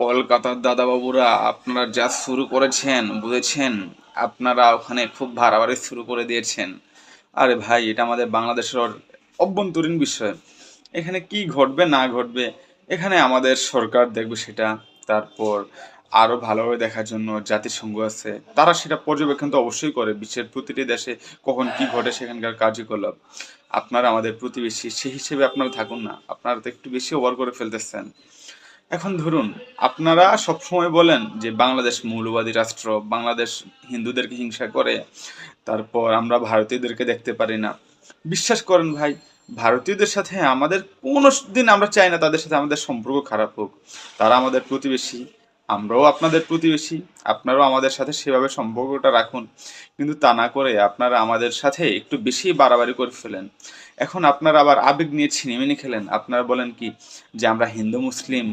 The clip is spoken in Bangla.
কলকাতার দাদাবাবুরা আপনারা যা শুরু করেছেন, বুঝেছেন, আপনারা ওখানে খুব বাড়াবাড়ি শুরু করে দিয়েছেন। আরে ভাই, এটা আমাদের বাংলাদেশের অভ্যন্তরীণ বিষয়। এখানে কি ঘটবে, না ঘটবে, এখানে আমাদের সরকার দেখবে সেটা। তারপর আরও ভালোভাবে দেখার জন্য জাতিসংঘ আছে, তারা সেটা পর্যবেক্ষণ তো অবশ্যই করে, বিশ্বের প্রতিটি দেশে কখন কি ঘটে সেখানকার কার্যকলাপ। আপনারা আমাদের প্রতিবেশী সেই হিসেবে আপনারা থাকুন না, আপনারা তো একটু বেশি ওভার করে ফেলতেছেন। এখন ধরুন, আপনারা সবসময় বলেন যে বাংলাদেশ মৌলবাদী রাষ্ট্র, বাংলাদেশ হিন্দুদেরকে হিংসা করে, তারপর আমরা ভারতীয়দেরকে দেখতে পারি না। বিশ্বাস করেন ভাই, ভারতীয়দের সাথে আমাদের কোনো দিন আমরা চাই না তাদের সাথে আমাদের সম্পর্ক খারাপ হোক। তারা আমাদের প্রতিবেশী আমরাও আপনাদের প্রতিবেশী, আপনারাও আমাদের সাথে সেভাবে সম্পর্কটা রাখুন। কিন্তু তা না করে আপনারা আমাদের সাথে একটু বেশি বাড়াবাড়ি করে ফেলেন। এখন আপনারা আবার আবেগ নিয়ে ছিনিমিনি খেলেন। আপনারা বলেন কি যে আমরা হিন্দু, মুসলিম